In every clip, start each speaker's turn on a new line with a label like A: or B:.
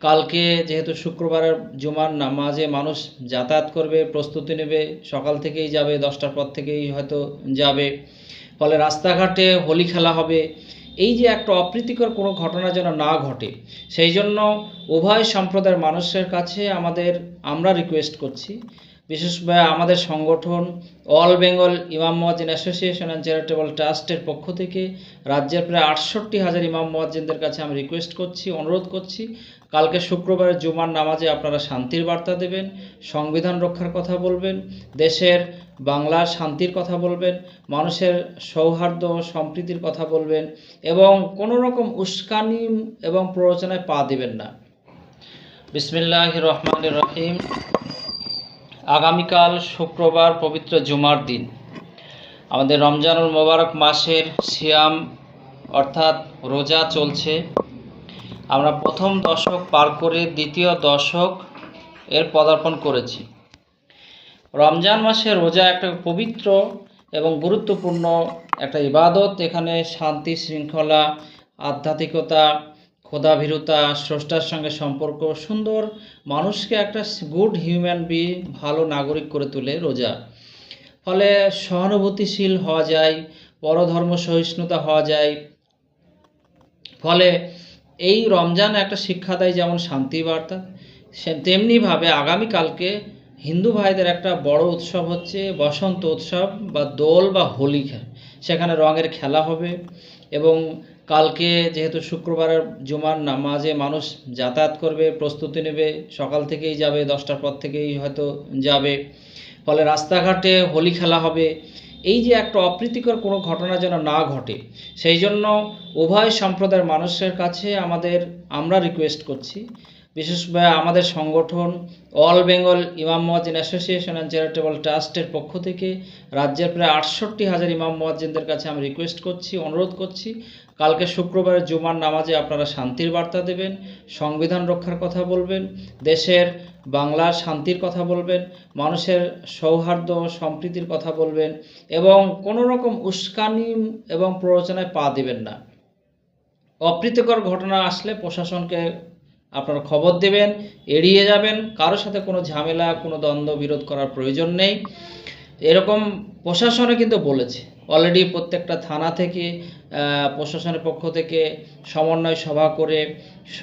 A: কালকে যেহেতু শুক্রবারের জুমার নামাজে মানুষ যাতায়াত করবে, প্রস্তুতি নেবে, সকাল থেকেই যাবে, দশটার পর থেকেই হয়তো যাবে। ফলে রাস্তাঘাটে হোলি খেলা হবে। এই যে একটা অপ্রীতিকর কোনো ঘটনা যেন না ঘটে, সেই জন্য উভয় সম্প্রদায়ের মানুষের কাছে আমাদের আমরা রিকোয়েস্ট করছি বিশেষভাবে আমাদের সংগঠন অল বেঙ্গল ইমাম মহাজিন অ্যাসোসিয়েশন অ্যান্ড চ্যারিটেবল ট্রাস্টের পক্ষ থেকে রাজ্যের প্রায় আটষট্টি হাজার ইমাম মহাজিনদের কাছে আমি রিকোয়েস্ট করছি, অনুরোধ করছি, কালকে শুক্রবারের জুমার নামাজে আপনারা শান্তির বার্তা দেবেন, সংবিধান রক্ষার কথা বলবেন, দেশের বাংলার শান্তির কথা বলবেন, মানুষের সৌহার্দ্য সম্প্রীতির কথা বলবেন এবং কোনো রকম উস্কানি এবং প্ররোচনায় পা দেবেন না। বিসমিল্লাহ রহমান রহিম। আগামীকাল শুক্রবার পবিত্র জুমার দিন। আমাদের রমজানুল মোবারক মাসের সিয়াম অর্থাৎ রোজা চলছে। আমরা প্রথম দশক পার করে দ্বিতীয় দশক এর পদার্পণ করেছি। রমজান মাসে রোজা একটা পবিত্র এবং গুরুত্বপূর্ণ একটা ইবাদত। এখানে শান্তি, শৃঙ্খলা, আধ্যাত্মিকতা ক্ষোধাভীরতা স্রষ্টার সঙ্গে সম্পর্ক সুন্দর, মানুষকে একটা গুড হিউম্যান বি ভালো নাগরিক করে তোলে রোজা। ফলে সহানুভূতিশীল হওয়া যায়, পরধর্ম সহিষ্ণুতা হওয়া যায়। ফলে এই রমজান একটা শিক্ষা দেয় যেমন শান্তি বার্তা তেমনিভাবে আগামীকালকে হিন্দু ভাইদের একটা বড় উৎসব হচ্ছে বসন্ত উৎসব বা দোল বা হোলি সেখানে রঙের খেলা হবে এবং কালকে যেহেতু শুক্রবারের জুমার নামাজে মানুষ যাতায়াত করবে, প্রস্তুতি নেবে, সকাল থেকেই যাবে, দশটার পর থেকেই হয়তো যাবে। ফলে রাস্তাঘাটে হোলি খেলা হবে। এই যে একটা অপ্রীতিকর কোনো ঘটনা যেন না ঘটে, সেই জন্য উভয় সম্প্রদায়ের মানুষের কাছে আমাদের আমরা রিকোয়েস্ট করছি বিশেষভাবে আমাদের সংগঠন অল বেঙ্গল ইমাম মহাজিন অ্যাসোসিয়েশন অ্যান্ড চ্যারিটেবল ট্রাস্টের পক্ষ থেকে রাজ্যের প্রায় আটষট্টি হাজার ইমাম মহাজিনদের কাছে আমি রিকোয়েস্ট করছি, অনুরোধ করছি, কালকে শুক্রবারের জুমার নামাজে আপনারা শান্তির বার্তা দেবেন, সংবিধান রক্ষার কথা বলবেন, দেশের বাংলার শান্তির কথা বলবেন, মানুষের সৌহার্দ্য সম্প্রীতির কথা বলবেন এবং কোনো রকম উস্কানি এবং প্ররোচনায় পা দেবেন না। অপ্রীতিকর ঘটনা আসলে প্রশাসনকে আপনারা খবর দেবেন, এড়িয়ে যাবেন, কারোর সাথে কোনো ঝামেলা, কোনো দ্বন্দ্ব বিরোধ করার প্রয়োজন নেই। এরকম প্রশাসনে কিন্তু বলেছে। অলরেডি প্রত্যেকটা থানা থেকে প্রশাসনের পক্ষ থেকে সমন্বয় সভা করে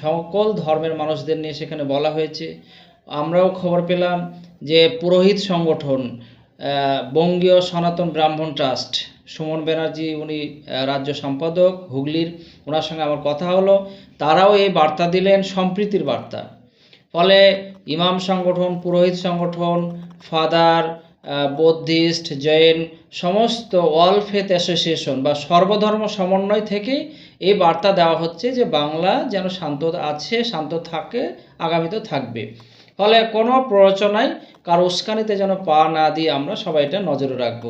A: সকল ধর্মের মানুষদের নিয়ে সেখানে বলা হয়েছে। আমরাও খবর পেলাম যে পুরোহিত সংগঠন বঙ্গীয় সনাতন ব্রাহ্মণ ট্রাস্ট সুমন ব্যানার্জি, উনি রাজ্য সম্পাদক, হুগলির ওনার সঙ্গে আমার কথা হলো। তারাও এই বার্তা দিলেন সম্প্রীতির বার্তা। ফলে ইমাম সংগঠন, পুরোহিত সংগঠন, ফাদার বৌদ্ধিস্ট, জৈন, সমস্ত অল ফেথ অ্যাসোসিয়েশন বা সর্বধর্ম সমন্বয় থেকেই এই বার্তা দেওয়া হচ্ছে যে বাংলা যেন শান্ত আছে, শান্ত থাকে আগামীতেও থাকবে। ফলে কোনো প্ররোচনায় কার উস্কানিতে যেন পা না দিয়ে আমরা সবাই এটা নজরে রাখব।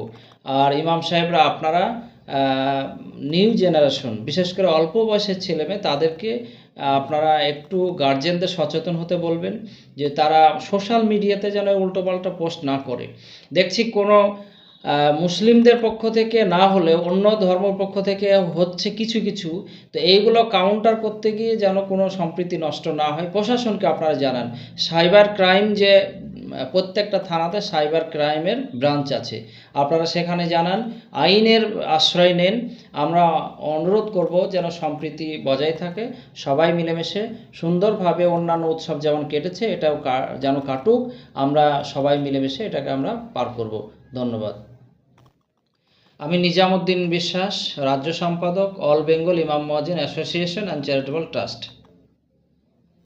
A: আর ইমাম সাহেবরা আপনারা নিউ জেনারেশন বিশেষ করে অল্প বয়সের ছেলেমেয়ে, তাদেরকে আপনারা একটু গার্জেনদের সচেতন হতে বলবেন যে তারা সোশ্যাল মিডিয়াতে যেন উল্টোপাল্টা পোস্ট না করে। দেখছি কোনো মুসলিমদের পক্ষ থেকে না হলে অন্য ধর্মের পক্ষ থেকে হচ্ছে কিছু কিছু, তো এইগুলো কাউন্টার করতে গিয়ে যেন কোনো সম্প্রীতি নষ্ট না হয়। প্রশাসনকে আপনারা জানান সাইবার ক্রাইম যে প্রত্যেকটা থানাতে সাইবার ক্রাইমের ব্রাঞ্চ আছে। আপনারা সেখানে জানান, আইনের আশ্রয় নেন। আমরা অনুরোধ করব যেন সম্প্রীতি বজায় থাকে, সবাই মিলেমিশে, সুন্দরভাবে অন্যান্য উৎসব যেমন কেটেছে, এটাও যেন কাটুক, আমরা সবাই মিলেমিশে এটাকে আমরা পার করব। ধন্যবাদ। আমি নিজামুদ্দিন বিশ্বাস রাজ্য সম্পাদক all Bengal Imam Muazzin association and charitable trust